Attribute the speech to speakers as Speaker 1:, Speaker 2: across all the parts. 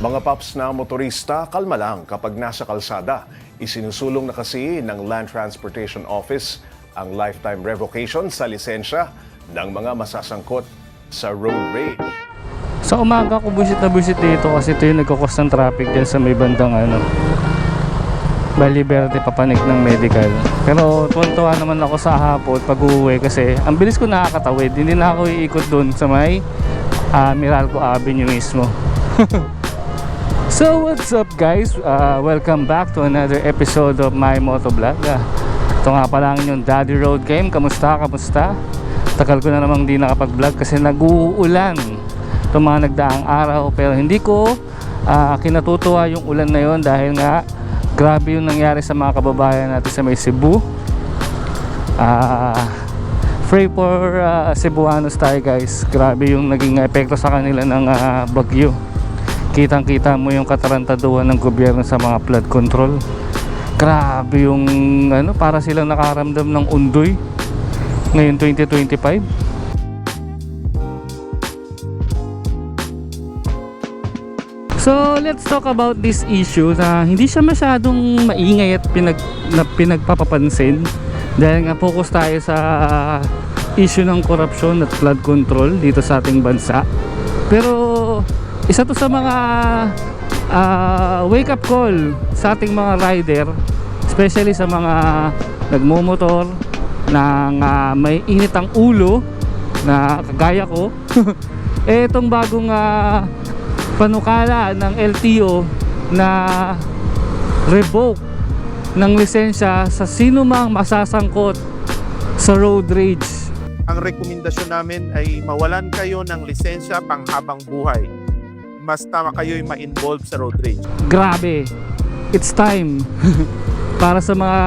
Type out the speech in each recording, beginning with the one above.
Speaker 1: Mga paps na motorista, kalma lang kapag nasa kalsada. Isinusulong na kasi ng Land Transportation Office ang lifetime revocation sa lisensya ng mga masasangkot sa road rage.
Speaker 2: Sa umaga ko busit na busit dito kasi ito yung nagkakos ng traffic dyan sa may bandang ano Bali Verde papanig ng medical pero tuwan-tuwa naman ako sa hapon pag uuwi kasi ang bilis ko nakakatawid hindi na ako iikot dun sa may ah, Meralco Avenue mismo So what's up guys? Uh, welcome back to another episode of my motovlog uh, Ito nga pala ang inyong Daddy Road Game Kamusta? Kamusta? Tagal ko na namang di nakapag-vlog kasi nag-uulan itong mga nagdaang araw pero hindi ko ah, kinatutuwa yung ulan na yon dahil nga grabe yung nangyari sa mga kababayan natin sa may Cebu ah pray for ah, Cebuanos tayo guys grabe yung naging epekto sa kanila ng ah, bagyo kitang kita mo yung katarantaduhan ng gobyerno sa mga flood control grabe yung ano para silang nakaramdam ng undoy ngayon 2025 So, let's talk about this issue na hindi siya masyadong maingay at pinag, na pinagpapapansin dahil nga focus tayo sa issue ng korupsyon at flood control dito sa ating bansa. Pero isa to sa mga ah, wake up call sa ating mga rider especially sa mga nagmumotor na ah, may init ang ulo na kagaya ko eh itong bagong ah, panukala ng LTO na revoke ng lisensya sa sino mang masasangkot sa road rage.
Speaker 3: ang rekomendasyon namin ay mawalan kayo ng lisensya pang habang buhay. Basta kayo'y ma-involve sa road rage.
Speaker 2: Grabe. It's time para sa mga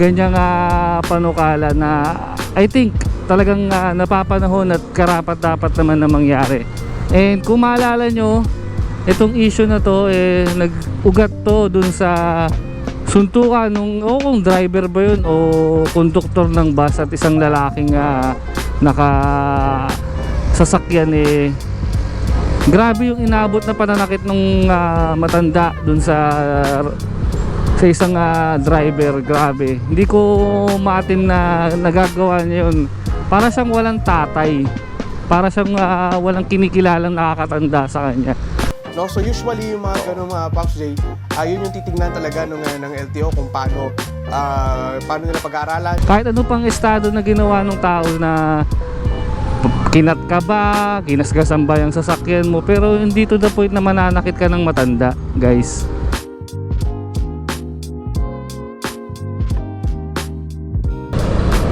Speaker 2: ganyang ah, panukala na I think talagang ah, napapanahon at karapat dapat naman na mangyari. And kung maalala nyo, itong issue na to eh nag-ugat to dun sa suntukan nung o kung driver ba yun o konduktor ng bus at isang lalaking ah, naka sasakyan eh grabe yung inabot na pananakit ng matanda dun sa sa isang ah, driver grabe hindi ko maatim na nagagawa niya yun para siyang walang tatay para siyang ah, walang kinikilalang nakakatanda sa kanya
Speaker 4: No? So usually yung mga ganun mga Pops J, ayun yung titignan talaga ng, ng LTO kung paano ah, paano nila pag-aaralan.
Speaker 2: kahit ano pang estado na ginawa ng tao na kinat ka ba, kinasgasan ba yung sasakyan mo? Pero hindi to the point na mananakit ka ng matanda guys.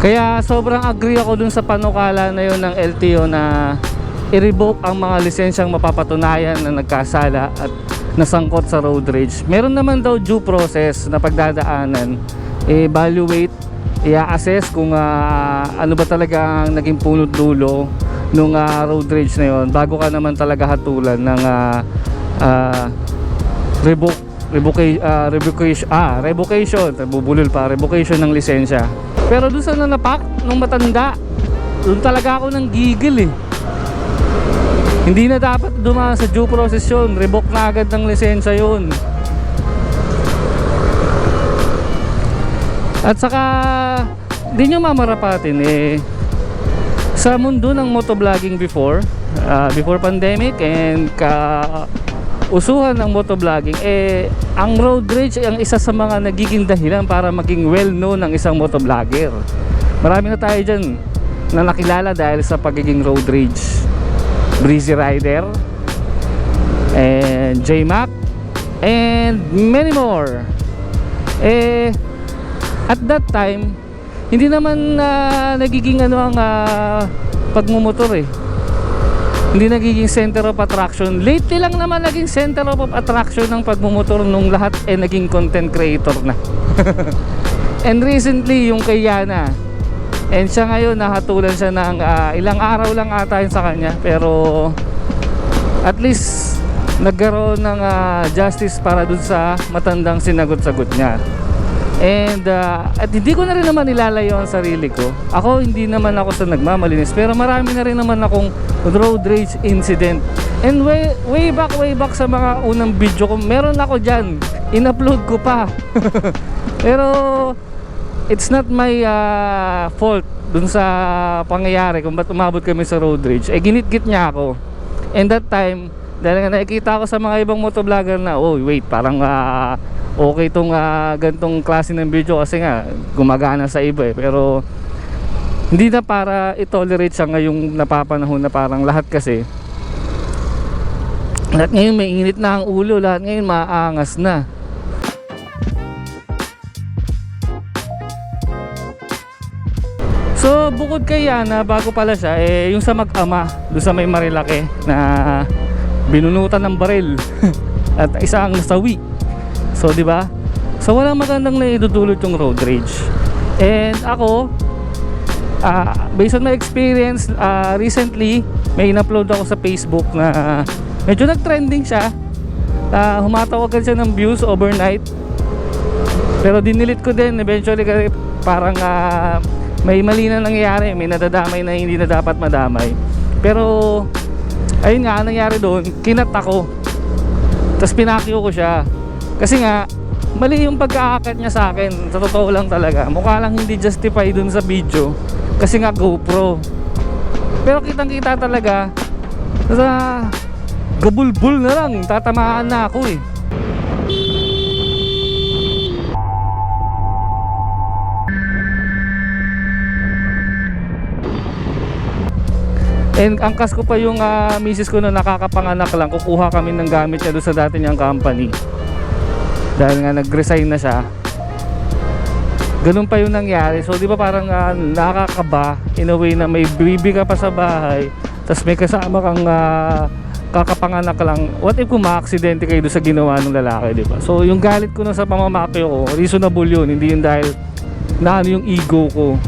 Speaker 2: Kaya sobrang agree ako dun sa panukala na yun ng LTO na i-revoke ang mga lisensyang mapapatunayan na nagkasala at nasangkot sa road rage. Meron naman daw due process na pagdadaanan, evaluate, i-assess kung ah, ano ba talaga ang naging punot dulo nung ah, road rage na yon bago ka naman talaga hatulan ng ah, ah, revoke revocation ah, revocation ah revocation. Nabubulol pa revocation ng lisensya. Pero doon sa nanapak nung matanda doon talaga ako nang gigil eh. Hindi na dapat dumaan sa due process yun. Revoke na agad ng lisensya yun. At saka di nyo mamarapatin eh sa mundo ng motovlogging before ah, before pandemic and ka usuhan ng motovlogging eh ang road rage ay ang isa sa mga nagiging dahilan para maging well known ng isang motovlogger. Marami na tayo dyan na nakilala dahil sa pagiging road rage. Breezy Rider and J-Mac and many more. Eh at that time hindi naman ah, nagiging ano ang ah, pagmumotor eh. Hindi nagiging center of attraction. Lately lang naman naging center of attraction ng pagmumotor nung lahat eh naging content creator na. And recently yung kay Yana. And siya ngayon nahatulan siya ng ah, ilang araw lang ata yun sa kanya. Pero at least nagkaroon ng ah, justice para dun sa matandang sinagot-sagot niya And uh, at hindi ko na rin naman ilalayo ang sarili ko. Ako hindi naman ako sa nagmamalinis pero marami na rin naman akong road rage incident. And way, way back, way back sa mga unang video ko, meron ako dyan. In-upload ko pa. pero it's not my uh, fault dun sa pangyayari kung ba't umabot kami sa road rage. Eh ginit-git niya ako. And that time, dahil nga nakikita ko sa mga ibang motovlogger na, oh wait, parang ah, okay tong uh, gantong klase ng video kasi nga gumagana sa iba eh. Pero hindi na para i-tolerate siya ngayong napapanahon na parang lahat kasi lahat ngayon may init na ang ulo, lahat ngayon maangas na. So bukod kay Yana, bago pala siya, eh, yung sa mag-ama, doon sa may Marilaki na binunutan ng baril at isa ang nasawi. So di ba? So walang magandang naidudulot yung road rage. And ako, ah, based on my experience, ah, recently may in-upload ako sa Facebook na medyo nag-trending siya. Uh, humatawagan siya ng views overnight. Pero dinilit ko din eventually kasi parang ah, may mali na nangyayari, may nadadamay na hindi na dapat madamay. Pero ayun nga, ang nangyari doon, kinat ako. Tapos pinakyo ko siya. Kasi nga, mali yung pagkaakat niya sa akin. Sa totoo lang talaga. Mukha lang hindi justify dun sa video. Kasi nga GoPro. Pero kitang kita talaga, sa gabulbul na lang, tatamaan na ako eh. And angkas ko pa yung uh, misis ko na nakakapanganak lang, kukuha kami ng gamit niya doon sa dati niyang company. Dahil nga nag-resign na siya. Ganun pa yung nangyari. So di ba parang uh, nakakaba in a way na may baby ka pa sa bahay, tapos may kasama kang uh, kakapanganak lang. What if kung maaksidente kayo doon sa ginawa ng lalaki, di ba? So yung galit ko na sa pamamakyo ko, reasonable yun, hindi yun dahil na ano yung ego ko.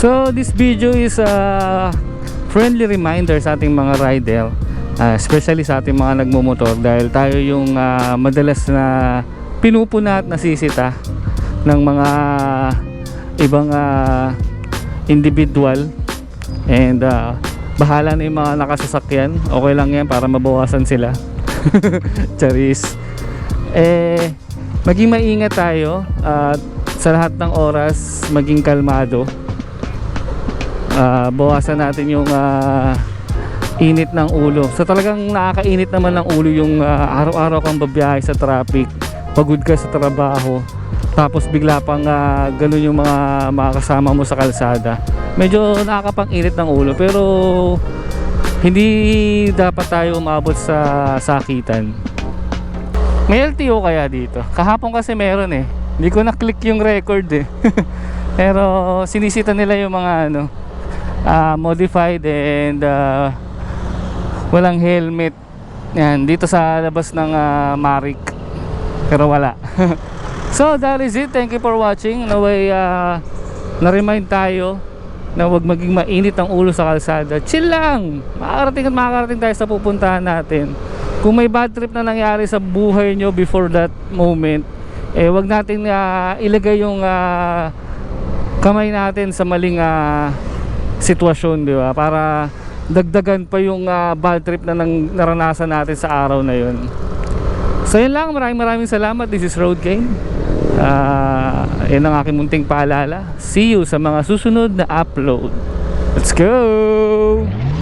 Speaker 2: So this video is a friendly reminder sa ating mga rider uh, especially sa ating mga nagmumotor dahil tayo yung uh, madalas na pinupuna at nasisita ng mga ibang uh, individual. And uh, bahala na yung mga nakasasakyan. Okay lang yan para mabawasan sila. Charis. Eh maging maingat tayo at sa lahat ng oras maging kalmado. Uh, bawasan natin yung uh, init ng ulo. So talagang nakakainit naman ng ulo yung uh, araw-araw kang babiyahe sa traffic, pagod ka sa trabaho, tapos bigla pang uh, ganun yung mga, mga kasama mo sa kalsada. Medyo nakakapang-init ng ulo pero hindi dapat tayo umabot sa sakitan. May LTO kaya dito? Kahapon kasi meron eh. Hindi ko na-click yung record eh. pero sinisita nila yung mga ano, uh, modified and uh, walang helmet. Yan dito sa labas ng uh, Marik. Pero wala. So that is it. Thank you for watching. Naway uh, na-remind tayo na wag maging mainit ang ulo sa kalsada. Chill lang! Makakarating at makakarating tayo sa pupuntahan natin. Kung may bad trip na nangyari sa buhay nyo before that moment eh wag natin uh, ilagay yung uh, kamay natin sa maling uh, sitwasyon, di ba? Para dagdagan pa yung uh, bad trip na nang, naranasan natin sa araw na yun. So yun lang, maraming maraming salamat. This is Road King. Uh, yan ang aking munting paalala. See you sa mga susunod na upload. Let's go!